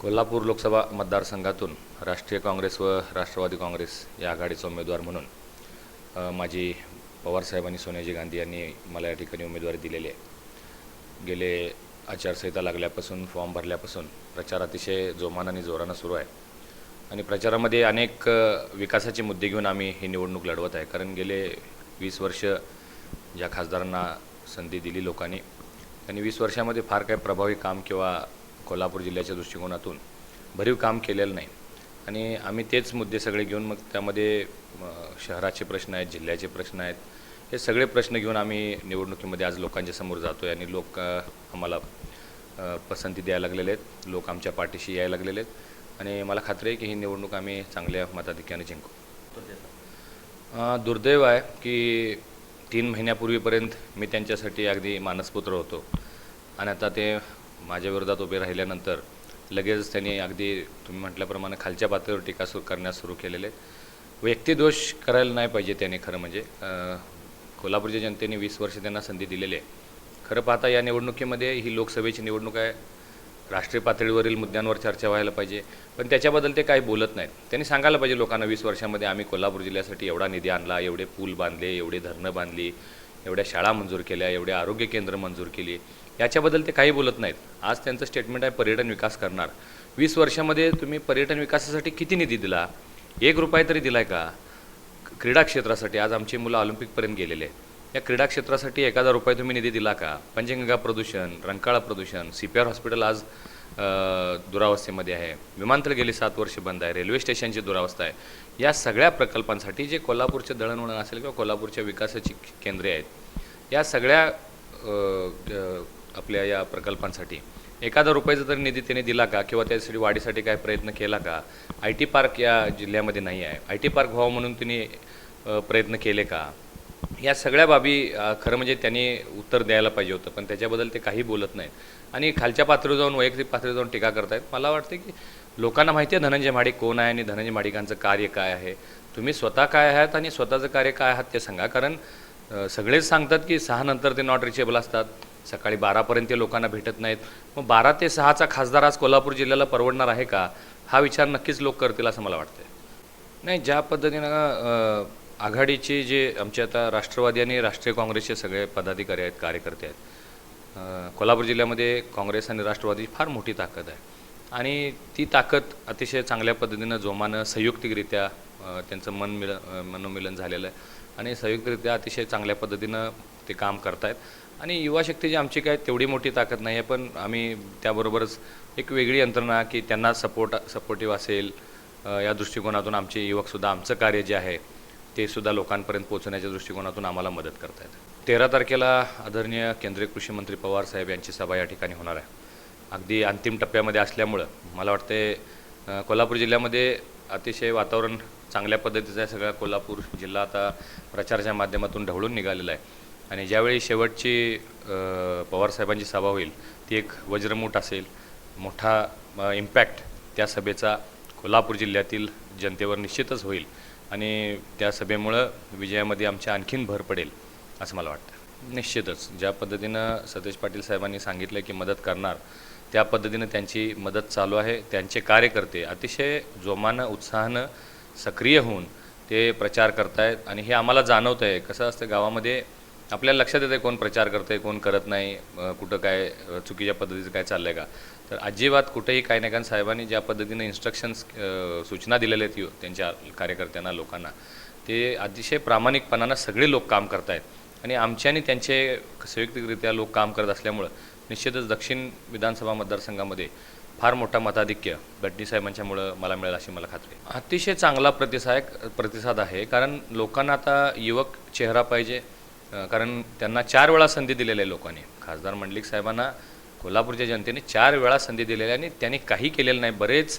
कोल्हापूर लोकसभा मतदारसंघातून राष्ट्रीय काँग्रेस व राष्ट्रवादी काँग्रेस या आघाडीचा उमेदवार म्हणून माझी पवारसाहेबांनी सोनियाजी गांधी यांनी मला या ठिकाणी उमेदवारी दिलेली आहे. गेले आचारसंहिता लागल्यापासून फॉर्म भरल्यापासून प्रचार अतिशय जोमानं आणि जोरानं सुरू आहे. आणि प्रचारामध्ये अनेक विकासाचे मुद्दे घेऊन आम्ही ही निवडणूक लढवत आहे. कारण गेले वीस वर्ष ज्या खासदारांना संधी दिली लोकांनी त्यांनी वीस वर्षामध्ये फार काही प्रभावी काम किंवा कोल्हापूर जिल्ह्याच्या दृष्टिकोनातून भरीव काम केलेलं नाही. आणि आम्ही तेच मुद्दे सगळे घेऊन मग त्यामध्ये शहराचे प्रश्न आहेत जिल्ह्याचे प्रश्न आहेत हे सगळे प्रश्न घेऊन आम्ही निवडणुकीमध्ये आज लोकांच्या समोर जातो आहे आणि लोक आम्हाला पसंती द्यायला लागलेले आहेत. लोक आमच्या पाठीशी यायला लागलेले आहेत. आणि मला खात्री आहे की ही निवडणूक आम्ही चांगल्या मताधिक्याने जिंकू. दुर्दैव आहे की तीन महिन्यापूर्वीपर्यंत मी त्यांच्यासाठी अगदी मानसपुत्र होतो. आणि आता ते माझ्या विरोधात उभे राहिल्यानंतर लगेच त्यांनी अगदी तुम्ही म्हटल्याप्रमाणे खालच्या पातळीवर टीका सुरू करण्यास सुरू केलेले. व्यक्तिदोष करायला नाही पाहिजे त्याने खरं म्हणजे. कोल्हापूरच्या जनतेने वीस वर्ष त्यांना संधी दिलेली आहे. खरं पाहता या निवडणुकीमध्ये ही लोकसभेची निवडणूक आहे. राष्ट्रीय पातळीवरील मुद्द्यांवर चर्चा व्हायला पाहिजे. पण त्याच्याबद्दल ते काही बोलत नाहीत. त्यांनी सांगायला पाहिजे लोकांना वीस वर्षामध्ये आम्ही कोल्हापूर जिल्ह्यासाठी एवढा निधी आणला एवढे पूल बांधले एवढे धरणं बांधली. एवढ्या शाळा मंजूर केल्या एवढे आरोग्य केंद्र मंजूर केली. याच्याबद्दल ते काही बोलत नाहीत. आज त्यांचं स्टेटमेंट आहे पर्यटन विकास करणार. वीस वर्षामध्ये तुम्ही पर्यटन विकासासाठी किती निधी दिला? एक रुपये तरी दिलाय का? क्रीडा क्षेत्रासाठी. आज आमची मुलं ऑलिम्पिकपर्यंत गेलेले. आहेत या क्रीडा क्षेत्रासाठी एखादा रुपये तुम्ही निधी दिला का? पंचगंगा प्रदूषण रंकाळा प्रदूषण सी पी आर हॉस्पिटल आज दुरावस्थेमध्ये आहे. विमानतळ गेली सात वर्ष बंद आहे. रेल्वे स्टेशनची दुरावस्था आहे. या सगळ्या प्रकल्पांसाठी जे कोल्हापूरचे दळणवळण असेल किंवा कोल्हापूरच्या विकासाची केंद्रे आहेत या सगळ्या आपल्या या प्रकल्पांसाठी एखादा रुपयाचा तरी निधी त्याने दिला का? किंवा त्यासाठी वाढीसाठी काय प्रयत्न केला का? आय टी पार्क या जिल्ह्यामध्ये नाही आहे. आय टी पार्क व्हावं म्हणून त्यांनी प्रयत्न केले का? या सगळ्या बाबी खरं म्हणजे त्यांनी उत्तर द्यायला पाहिजे होतं पण त्याच्याबद्दल ते काही बोलत नाहीत. आणि खालच्या पातळीवर जाऊन वैयक्तिक पातळीवर जाऊन टीका करतायत मला वाटतं की लोकांना माहिती आहे धनंजय माडिक कोण आहे आणि धनंजय माडिकांचं कार्य काय आहे. तुम्ही स्वतः काय आहात आणि स्वतःचं कार्य काय आहात ते सांगा कारण सगळेच सांगतात की सहा नंतर ते नॉट रिचेबल असतात. सकाळी बारापर्यंत ते लोकांना भेटत नाहीत. मग बारा ते सहाचा खासदार आज कोल्हापूर जिल्ह्याला परवडणार आहे का? हा विचार नक्कीच लोक करतील असं मला वाटतं नाही ज्या पद्धतीनं आघाडीचे जे आमचे आता राष्ट्रवादी आणि राष्ट्रीय काँग्रेसचे सगळे पदाधिकारी आहेत कार्यकर्ते आहेत कोल्हापूर जिल्ह्यामध्ये काँग्रेस आणि राष्ट्रवादी फार मोठी ताकद आहे. आणि ती ताकद अतिशय चांगल्या पद्धतीनं जोमानं संयुक्तिकरित्या त्यांचं मन मिल मनोमिलन झालेलं आहे. आणि संयुक्तरित्या अतिशय चांगल्या पद्धतीनं ते काम करतायत. आणि युवा शक्तीची आमची काय तेवढी मोठी ताकद नाही आहे पण आम्ही त्याबरोबरच एक वेगळी यंत्रणा की त्यांना सपोर्ट सपोर्टिव्ह असेल या दृष्टिकोनातून आमचे युवकसुद्धा आमचं कार्य जे आहे ते सुद्धा लोकांपर्यंत पोहोचण्याच्या दृष्टिकोनातून आम्हाला मदत करतायत. तेरा तारखेला आदरणीय केंद्रीय कृषी मंत्री पवार साहेब यांची सभा या ठिकाणी होणार आहे. अगदी अंतिम टप्प्यामध्ये असल्यामुळं मला वाटते कोल्हापूर जिल्ह्यामध्ये अतिशय वातावरण चांगल्या पद्धतीचं आहे. सगळा कोल्हापूर जिल्हा आता प्रचाराच्या माध्यमातून ढवळून निघालेला आहे. आणि ज्यावेळी शेवटची पवारसाहेबांची सभा होईल ती एक वज्रमूठ असेल मोठा इम्पॅक्ट त्या सभेचा कोल्हापूर जिल्ह्यातील जनतेवर निश्चितच होईल. आणि त्या सभेमुळं विजयामध्ये आमच्या आणखीन भर पडेल असं मला वाटतं. निश्चितच ज्या पद्धतीनं सतेज पाटील साहेबांनी सांगितलं की मदत करणार त्या पद्धतीनं त्यांची मदत चालू आहे. त्यांचे कार्यकर्ते अतिशय जोमानं उत्साहानं सक्रिय होऊन ते प्रचार करतायत आणि हे आम्हाला जाणवतं आहे कसं असतं गावामध्ये आपल्याला लक्षात येतं कोण प्रचार करते कोण करत नाही कुठं काय चुकीच्या पद्धतीचं काय चाललं आहे का? तर अजिबात कुठेही काही नाही कारण साहेबांनी ज्या पद्धतीनं इन्स्ट्रक्शन्स सूचना दिलेल्या आहेत त्यांच्या कार्यकर्त्यांना लोकांना ते अतिशय प्रामाणिकपणानं सगळे लोक काम करत आहेत आणि आमचे आणि त्यांचे संयुक्तरित्या लोक काम करत असल्यामुळं निश्चितच दक्षिण विधानसभा मतदारसंघामध्ये फार मोठा मताधिक्य गड्डी साहेबांच्यामुळं मला मिळेल अशी मला खात्री अतिशय चांगला प्रतिसाद प्रतिसाद आहे कारण लोकांना आता युवक चेहरा पाहिजे कारण त्यांना चार वेळा संधी दिलेली आहे लोकांनी. खासदार मंडलिक साहेबांना कोल्हापूरच्या जनतेने चार वेळा संधी दिलेली आहे आणि त्यांनी काही केलेलं नाही. बरेच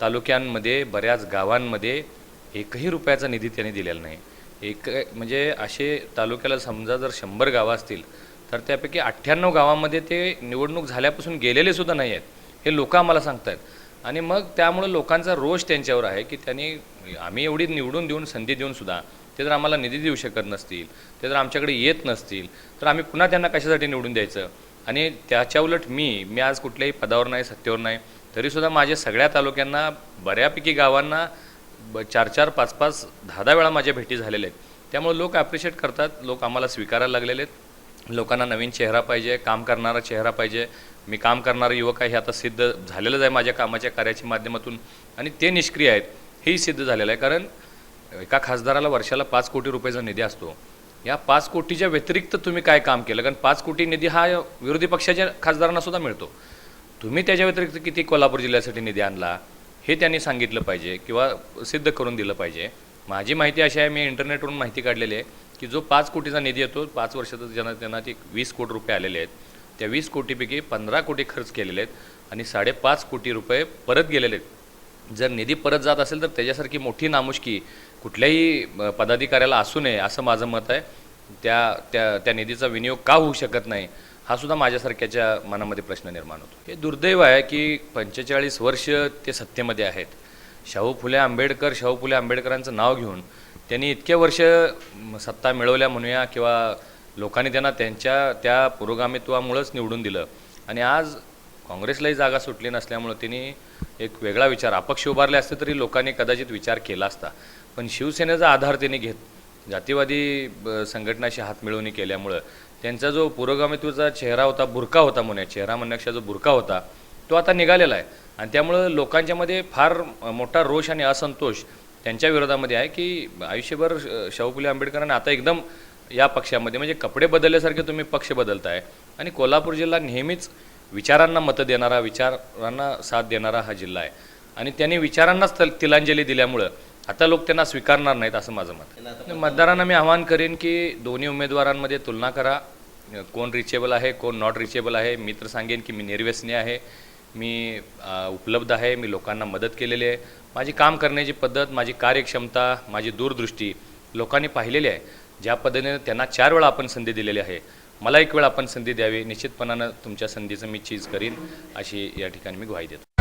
तालुक्यांमध्ये बऱ्याच गावांमध्ये एकही रुपयाचा निधी त्यांनी दिलेला नाही. एक म्हणजे असे तालुक्याला समजा जर शंभर गावं असतील तर त्यापैकी अठ्ठ्याण्णव गावामध्ये ते निवडणूक झाल्यापासून गेलेले सुद्धा नाही आहेत. हे लोक आम्हाला सांगतायत. आणि मग त्यामुळं लोकांचा रोष त्यांच्यावर आहे की त्यांनी आम्ही एवढी निवडून देऊन संधी देऊन सुद्धा ते जर आम्हाला निधी देऊ शकत नसतील ते जर आमच्याकडे येत नसतील तर आम्ही पुन्हा त्यांना कशासाठी निवडून द्यायचं? आणि त्याच्या उलट मी मी आज कुठल्याही पदावर नाही सत्तेवर नाही तरीसुद्धा माझ्या सगळ्या तालुक्यांना बऱ्यापैकी गावांना ब चार चार पाच पाच दहा दहा वेळा माझ्या भेटी झालेल्या आहेत. त्यामुळे लोक ॲप्रिशिएट करतात लोक आम्हाला स्वीकारायला लागलेले आहेत. लोकांना नवीन चेहरा पाहिजे काम करणारा चेहरा पाहिजे. मी काम करणारा युवक आहे हे आता सिद्ध झालेलंच आहे माझ्या कामाच्या कार्याच्या माध्यमातून. आणि ते निष्क्रिय आहेत हेही सिद्ध झालेलं आहे. कारण एका खासदाराला वर्षाला पाच कोटी रुपयाचा निधी असतो. या पाच कोटीच्या व्यतिरिक्त तुम्ही काय काम केलं? कारण पाच कोटी निधी हा विरोधी पक्षाच्या खासदारांना सुद्धा मिळतो. तुम्ही त्याच्या व्यतिरिक्त किती कोल्हापूर जिल्ह्यासाठी निधी आणला? हे त्यांनी सांगितलं पाहिजे किंवा सिद्ध करून दिलं पाहिजे. माझी माहिती अशी आहे मी इंटरनेटवरून माहिती काढलेली आहे की जो पाच कोटीचा निधी येतो पाच वर्षाचा ज्यांना त्यांना ते वीस कोटी रुपये आलेले आहेत. त्या वीस कोटीपैकी पंधरा कोटी खर्च केलेले आहेत आणि साडेपाच कोटी रुपये परत गेलेले आहेत. जर निधी परत जात असेल तर त्याच्यासारखी मोठी नामुष्की कुठल्याही पदाधिकाऱ्याला असू नये असं माझं मत आहे. त्या त्या त्या निधीचा विनियोग का होऊ शकत नाही हा सुद्धा माझ्यासारख्याच्या मनामध्ये प्रश्न निर्माण होतो. हे दुर्दैव आहे की पंचेचाळीस वर्ष ते सत्तेमध्ये आहेत. शाहू फुले आंबेडकर शाहू फुले आंबेडकरांचं नाव घेऊन त्यांनी इतक्या वर्ष सत्ता मिळवल्या म्हणूया किंवा लोकांनी त्यांना त्यांच्या त्या पुरोगामित्वामुळंच निवडून दिलं. आणि आज काँग्रेसलाही जागा सुटली नसल्यामुळं त्यांनी एक वेगळा विचार. अपक्ष उभारले असते तरी लोकांनी कदाचित विचार केला असता. पण शिवसेनेचा आधार त्यांनी घेत जातीवादी ब, संघटनाशी हात मिळवणी केल्यामुळं त्यांचा जो पुरोगामित्वाचा चेहरा होता बुरका होता म्हणे चेहरा म्हणण्यापेक्षा जो बुरका होता तो आता निघालेला आहे. आणि त्यामुळं लोकांच्यामध्ये फार मोठा रोष आणि असंतोष त्यांच्या विरोधामध्ये आहे की आयुष्यभर श- शाहू फुले आंबेडकरांनी आता एकदम या पक्षामध्ये म्हणजे कपडे बदलल्यासारखे तुम्ही पक्ष बदलताय. आणि कोल्हापूर जिल्हा नेहमीच विचारांना मतं देणारा विचारांना साथ देणारा हा जिल्हा आहे. आणि त्यांनी विचारांनाच तल- तिलांजली दिल्यामुळं आता लोक त्यांना स्वीकारणार नाहीत असं माझं मत आहे. मतदारांना मी आवाहन करेन की दोन्ही उमेदवारांमध्ये तुलना करा. कोण रिचेबल आहे कोण नॉट रिचेबल आहे. मी तर सांगेन की मी निर्व्यसनी आहे. मी उपलब्ध आहे. मी लोकांना मदत केलेली आहे. माझी काम करण्याची पद्धत माझी कार्यक्षमता माझी दूरदृष्टी लोकांनी पाहिलेली आहे. ज्या पद्धतीने त्यांना चार वेळा आपण संधी दिलेली आहे. मला एक वेळ आपण संधी द्यावी. निश्चितपणानं तुमच्या संधीचं मी चीज करीन अशी या ठिकाणी मी ग्वाही देतो.